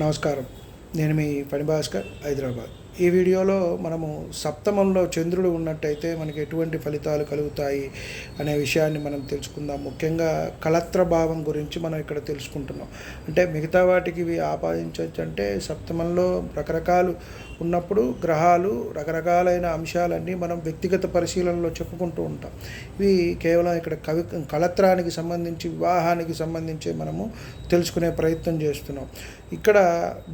నమస్కారం. నేను మీ పని భాస్కర్ హైదరాబాద్. ఈ వీడియోలో మనము సప్తమంలో చంద్రుడు ఉన్నట్టయితే మనకి ఎటువంటి ఫలితాలు కలుగుతాయి అనే విషయాన్ని మనం తెలుసుకుందాం. ముఖ్యంగా కళత్ర భావం గురించి మనం ఇక్కడ తెలుసుకుంటున్నాం. అంటే మిగతా వాటికి ఇవి ఆపాదించవచ్చు అంటే సప్తమంలో రకరకాలు ఉన్నప్పుడు గ్రహాలు రకరకాలైన అంశాలన్నీ మనం వ్యక్తిగత పరిశీలనలో చెప్పుకుంటూ ఉంటాం. ఇవి కేవలం ఇక్కడ కవి కళత్రానికి సంబంధించి వివాహానికి సంబంధించి మనము తెలుసుకునే ప్రయత్నం చేస్తున్నాం. ఇక్కడ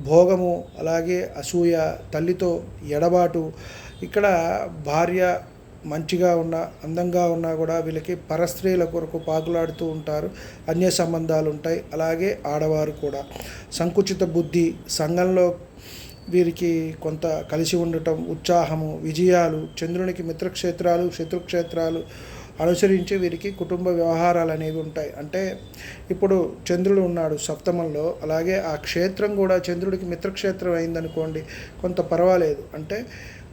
భోగము అలాగే అసూయ తల్లితో ఎడబాటు. ఇక్కడ భార్య మంచిగా ఉన్న అందంగా ఉన్నా కూడా వీళ్ళకి పరస్త్రీల కొరకు పాకులాడుతూ ఉంటారు. అన్య సంబంధాలు ఉంటాయి. అలాగే ఆడవారు కూడా. సంకుచిత బుద్ధి సంఘంలో వీరికి కొంత కలిసి ఉండటం ఉత్సాహము విజయాలు చంద్రునికి మిత్రక్షేత్రాలు శత్రుక్షేత్రాలు అనుసరించి వీరికి కుటుంబ వ్యవహారాలు అనేవి ఉంటాయి. అంటే ఇప్పుడు చంద్రుడు ఉన్నాడు సప్తమంలో అలాగే ఆ క్షేత్రం కూడా చంద్రుడికి మిత్రక్షేత్రం అయిందనుకోండి కొంత పర్వాలేదు. అంటే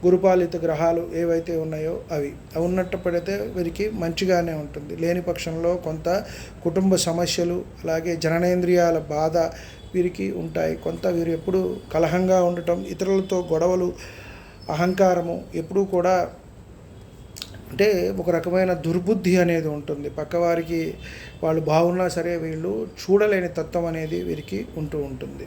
గురుపాలిత గ్రహాలు ఏవైతే ఉన్నాయో అవి. అవి ఉన్నట్టు పడితే వీరికి మంచిగానే ఉంటుంది. లేని పక్షంలో కొంత కుటుంబ సమస్యలు అలాగే జననేంద్రియాల బాధ వీరికి ఉంటాయి. కొంత వీరు ఎప్పుడు కలహంగా ఉండటం ఇతరులతో గొడవలు అహంకారము ఎప్పుడూ కూడా అంటే ఒక రకమైన దుర్బుద్ధి అనేది ఉంటుంది. పక్కవారికి వాళ్ళు బాగున్నా సరే వీళ్ళు చూడలేని తత్వం అనేది వీరికి ఉంటూ ఉంటుంది.